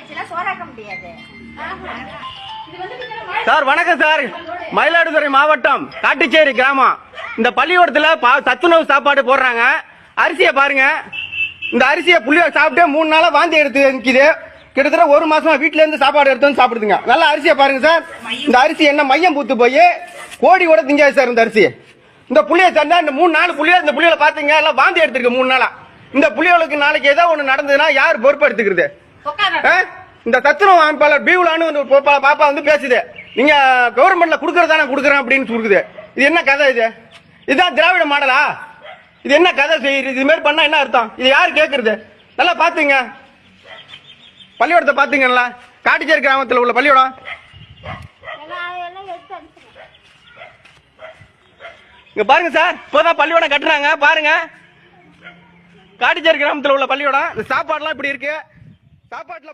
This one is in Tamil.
வச்சுலாம் சோறாக்க முடியாது. சார் வணக்கம் சார். மயிலாடுதுறை மாவட்டம் காட்டுச்சேரி கிராமம். இந்த பள்ளிக்கூடத்தில் பா சத்துணவு சாப்பாடு போடுறாங்க. அரிசியை பாருங்க. இந்த அரிசியை புள்ளியோட சாப்பிட்டு மூணு நாளாக வாந்தி எடுத்து நிற்கிது கிட்டத்தட்ட ஒரு மாசமா வீட்டுல இருந்து சாப்பாடு எடுத்து வந்து சாப்பிடுதுங்க. நல்ல அரிசியை பாருங்க சார். இந்த அரிசி என்ன மையம் பூத்து போய் கோடி கூட திங்காது சார் இந்த அரிசி. இந்த புளியை தந்தா இந்த மூணு நாலு புள்ளியோ இந்த புளியோட பாத்தீங்க எல்லாம் வாந்தி எடுத்துருக்கு மூணு நாளா. இந்த புள்ளியோளுக்கு நாளைக்கு ஏதோ ஒன்று நடந்ததுன்னா யார் பொறுப்பு எடுத்துக்கிறது இந்த தத்துவம் அமைப்பாளர் பீவுலான்னு ஒரு பாப்பா- பாப்பா வந்து பேசுது. நீங்க கவர்மெண்ட்ல கொடுக்கறதா நான் கொடுக்குறேன் அப்படின்னு கொடுக்குது இது என்ன கதை இது? இதுதான் திராவிட மாடலா? இது என்ன கதை செய்யுது? இது மாதிரி பண்ணா என்ன அர்த்தம்? இது யார் கேட்கறது நல்லா பாத்துங்க. பள்ளிக்கூடத்தை பாத்துங்களா காட்டுச்சேரி கிராமத்தில் உள்ள பள்ளிக்கூடம். இங்க பாருங்க சார். இப்போதான் பள்ளிக்கூடம் கட்டுறாங்க. பாருங்க. காட்டுச்சேரி கிராமத்தில் உள்ள பள்ளிக்கூடம். இந்த சாப்பாடுலாம் இப்படி இருக்கு. சாப்பாட்டுல